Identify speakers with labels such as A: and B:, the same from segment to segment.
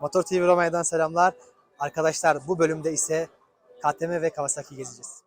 A: Motor TV Romanya'dan selamlar. Arkadaşlar bu bölümde ise KTM ve Kawasaki gezeceğiz.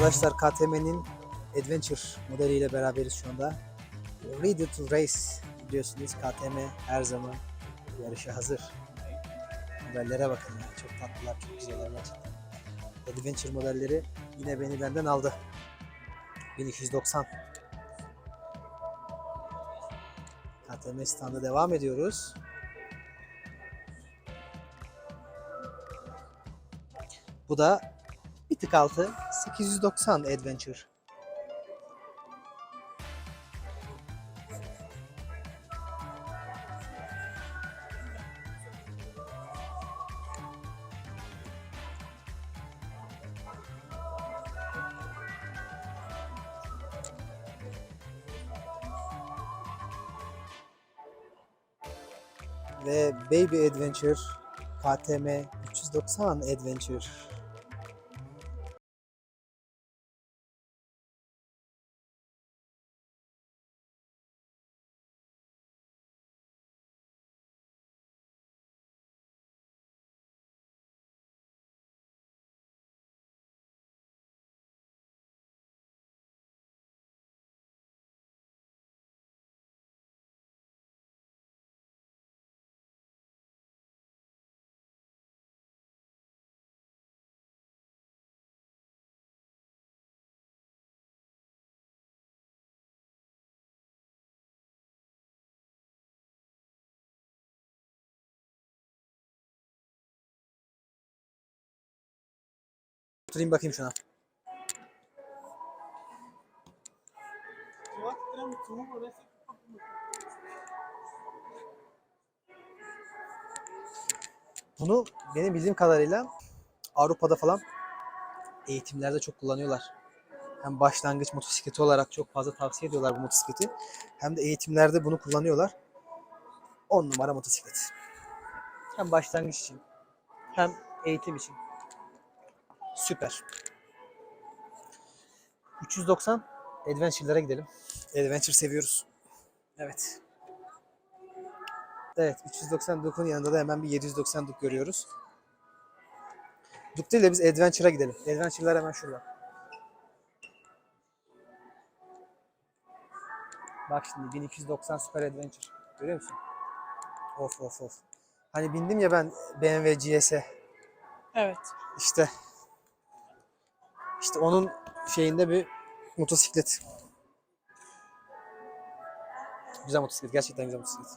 A: Arkadaşlar KTM'nin Adventure modeliyle beraberiz şu anda. Ready to Race biliyorsunuz KTM her zaman yarışa hazır. Modellere bakın ya çok tatlılar çok güzeller gerçekten. Adventure modelleri yine beni benden aldı. 1290 KTM standa devam ediyoruz. Bu da tık altı 890 Adventure. Ve Baby Adventure KTM 390 Adventure. Oturayım bakayım şuna. Bunu benim bildiğim kadarıyla Avrupa'da falan eğitimlerde çok kullanıyorlar. Hem başlangıç motosikleti olarak çok fazla tavsiye ediyorlar bu motosikleti. Hem de eğitimlerde bunu kullanıyorlar. 10 numara motosiklet. Hem başlangıç için hem eğitim için. Süper. 390 Adventure'lara gidelim. Adventure seviyoruz. Evet. Evet 390 Duke'un yanında da hemen bir 790 Duke görüyoruz. Duke değil de biz Adventure'a gidelim. Adventure'lar hemen şurada. Bak şimdi 1290 Super Adventure. Görüyor musun? Of of of. Hani bindim ya ben BMW GS'e.
B: Evet.
A: İşte işte onun şeyinde bir motosiklet. Güzel motosiklet. Gerçekten güzel motosiklet.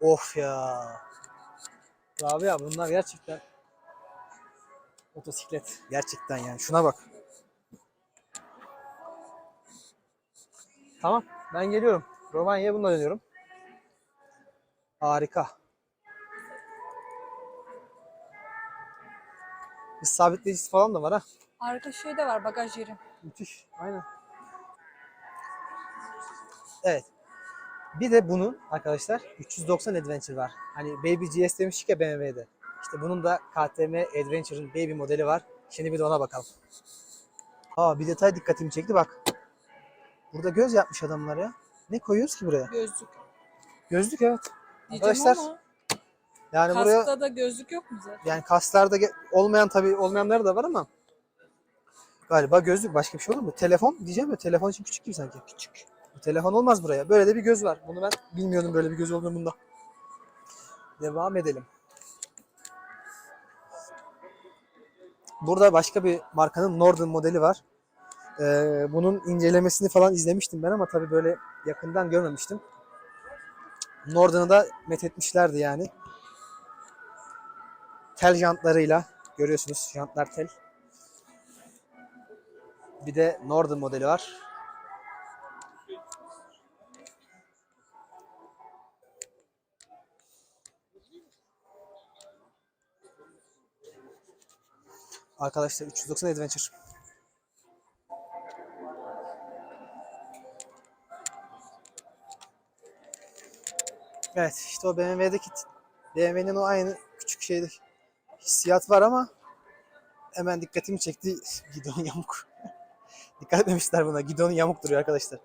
A: Of ya. Abi ya bunlar gerçekten motosiklet. Gerçekten yani. Şuna bak. Tamam. Ben geliyorum. Romanya'ya bununla dönüyorum. Harika. Bir sabitleyicisi falan da var ha.
B: Arka şey de var bagaj yeri.
A: Müthiş. Aynen. Evet. Bir de bunun arkadaşlar 390 Adventure var. Hani Baby GS demiştik ya BMW'de. İşte bunun da KTM Adventure'ın Baby modeli var. Şimdi bir de ona bakalım. Aa bir detay dikkatimi çekti bak. Burada göz yapmış adamlar ya. Ne koyuyoruz ki buraya?
B: Gözlük.
A: Gözlük evet.
B: Diyeceğim
A: Arkadaşlar
B: ama
A: yani buraya
B: kasta da gözlük yok mu zaten?
A: yani kaslarda ge- olmayan tabii olmayanları da var ama galiba gözlük başka bir şey olur mu? Telefon diyeceğim ya telefon için küçük gibi sanki. Küçük. Bu telefon olmaz buraya. Böyle de bir göz var. Bunu ben bilmiyordum böyle bir göz olduğunu bunda. Devam edelim. Burada başka bir markanın Norden modeli var. Ee, bunun incelemesini falan izlemiştim ben ama tabii böyle yakından görmemiştim. Norden'ı da methetmişlerdi yani. Tel jantlarıyla görüyorsunuz jantlar tel. Bir de Norden modeli var. Arkadaşlar 390 Adventure. Evet işte o BMW'deki BMW'nin o aynı küçük şeyde hissiyat var ama hemen dikkatimi çekti gidon yamuk. Dikkat etmemişler buna. Gidon yamuk duruyor arkadaşlar.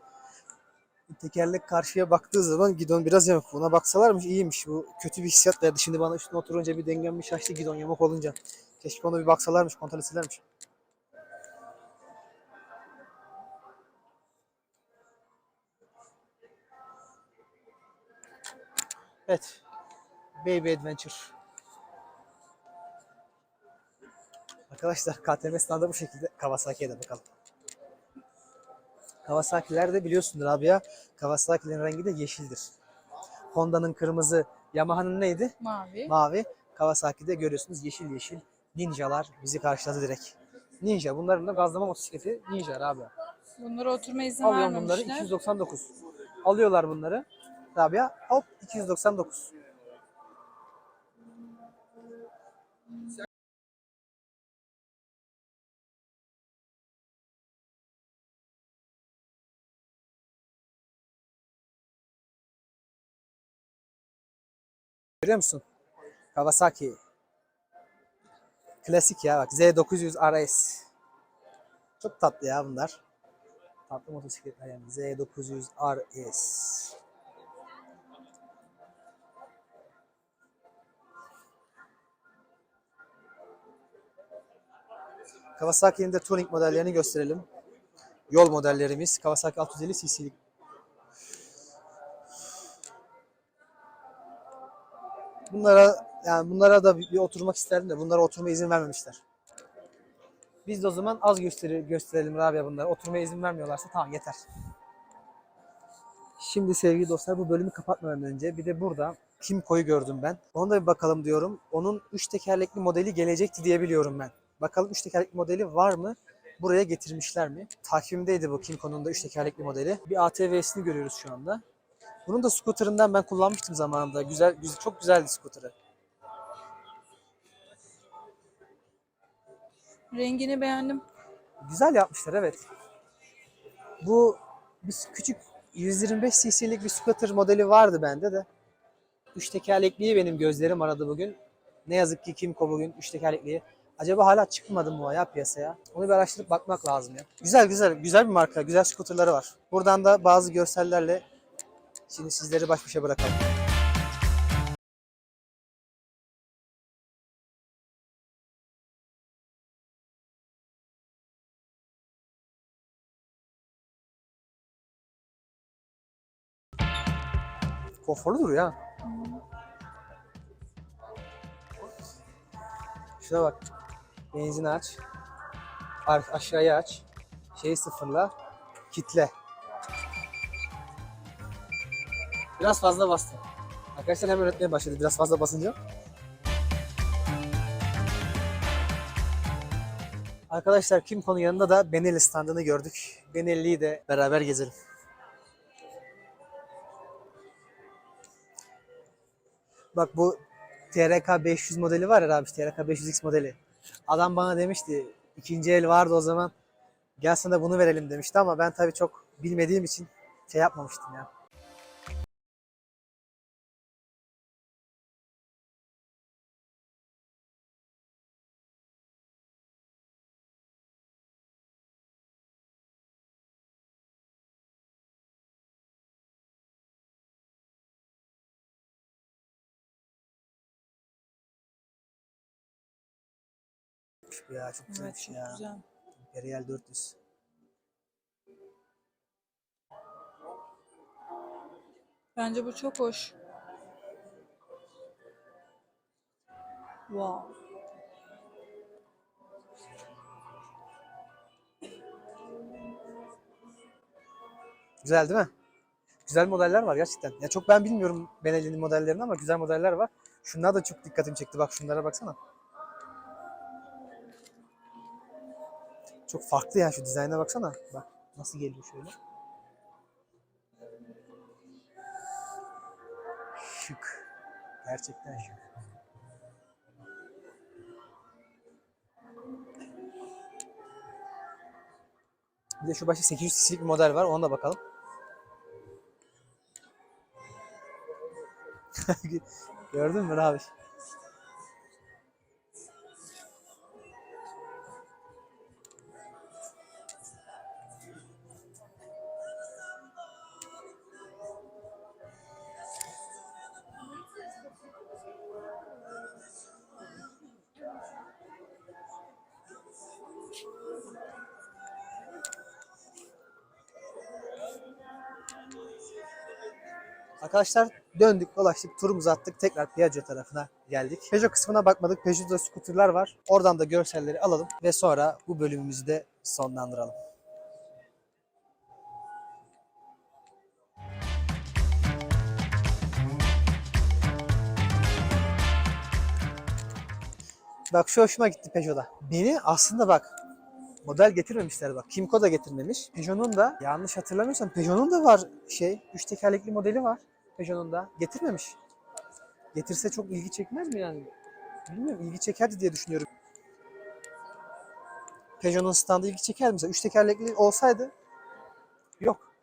A: Tekerlek karşıya baktığı zaman gidon biraz yamuk. Buna baksalarmış iyiymiş. Bu kötü bir hissiyat verdi. Şimdi bana üstüne oturunca bir dengem bir şaştı gidon yamuk olunca. Keşke ona bir baksalarmış, kontrol etselermiş. Evet. Baby Adventure. Arkadaşlar KTM standı bu şekilde. Kawasaki'ye de bakalım. Kawasaki'ler de biliyorsundur abi ya. Kawasaki'lerin rengi de yeşildir. Honda'nın kırmızı, Yamaha'nın neydi?
B: Mavi.
A: Mavi. Kawasaki'de görüyorsunuz yeşil yeşil. Ninjalar bizi karşıladı direkt. Ninja. Bunların da gazlama motosikleti Ninja abi.
B: Bunlara oturma izni
A: Alıyorum bunları
B: vermemişler.
A: 299. Alıyorlar bunları. Rabia hop 299. Görüyor musun? Kawasaki. Klasik ya bak Z900 RS. Çok tatlı ya bunlar. Tatlı motosikletler yani. Z900 RS. Kawasaki'nin de touring modellerini gösterelim. Yol modellerimiz Kawasaki 650 cc'lik. Bunlara yani bunlara da bir, oturmak isterdim de bunlara oturma izin vermemişler. Biz de o zaman az gösteri, gösterelim Rabia bunlara. Oturmaya izin vermiyorlarsa tamam yeter. Şimdi sevgili dostlar bu bölümü kapatmadan önce bir de burada Kimco'yu gördüm ben. Ona da bir bakalım diyorum. Onun 3 tekerlekli modeli gelecekti diye biliyorum ben. Bakalım 3 tekerlekli modeli var mı? Buraya getirmişler mi? Takvimdeydi bu Kimco'nun da 3 tekerlekli modeli. Bir ATV'sini görüyoruz şu anda. Bunun da scooter'ından ben kullanmıştım zamanında. Güzel, güzel çok güzeldi scooter'ı.
B: Rengini beğendim.
A: Güzel yapmışlar evet. Bu bir küçük 125 cc'lik bir scooter modeli vardı bende de. Üç tekerlekliyi benim gözlerim aradı bugün. Ne yazık ki Kimco bugün üç tekerlekliyi. Acaba hala çıkmadı mı o ya piyasaya? Onu bir araştırıp bakmak lazım ya. Güzel güzel güzel bir marka. Güzel scooterları var. Buradan da bazı görsellerle şimdi sizleri baş başa bırakalım. Konforlu duruyor ha. Şuna bak. Benzin aç. Aşağıya aç. Şeyi sıfırla. Kitle. Biraz fazla bastım. Arkadaşlar hemen öğretmeye başladı biraz fazla basınca. Arkadaşlar Kimco'nun yanında da Benelli standını gördük. Benelli'yi de beraber gezelim. Bak bu TRK 500 modeli var ya abi TRK 500X modeli. Adam bana demişti ikinci el vardı o zaman gel sana bunu verelim demişti ama ben tabii çok bilmediğim için şey yapmamıştım ya. Ya çok
B: Evet
A: güzelmiş
B: çok
A: ya.
B: güzel.
A: Imperial 400.
B: Bence bu çok hoş. Wow.
A: Güzel değil mi? Güzel modeller var gerçekten. Ya çok ben bilmiyorum Benelli'nin modellerini ama güzel modeller var. Şunlar da çok dikkatimi çekti. Bak şunlara baksana. Çok farklı ya şu dizayna baksana. Bak nasıl geliyor şöyle. Şık. Gerçekten şık. Bir de şu başta 800 cc'lik bir model var. Ona da bakalım. Gördün mü abi? Arkadaşlar döndük dolaştık turumuzu attık tekrar Piaggio tarafına geldik. Peugeot kısmına bakmadık. Peugeot'da skuterlar var. Oradan da görselleri alalım ve sonra bu bölümümüzü de sonlandıralım. Bak şu hoşuma gitti Peugeot'da. Beni aslında bak model getirmemişler bak. Kimco da getirmemiş. Peugeot'un da yanlış hatırlamıyorsam Peugeot'un da var şey üç tekerlekli modeli var. Peugeot'un getirmemiş. Getirse çok ilgi çekmez mi yani? Bilmiyorum ilgi çekerdi diye düşünüyorum. Peugeot'un standı ilgi çeker mi? Üç tekerlekli olsaydı yok.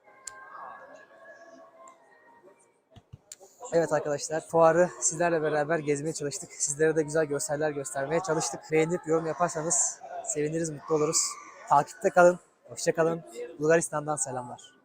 A: Evet arkadaşlar fuarı sizlerle beraber gezmeye çalıştık. Sizlere de güzel görseller göstermeye çalıştık. Beğenip yorum yaparsanız seviniriz, mutlu oluruz. Takipte kalın. Hoşça kalın. Bulgaristan'dan selamlar.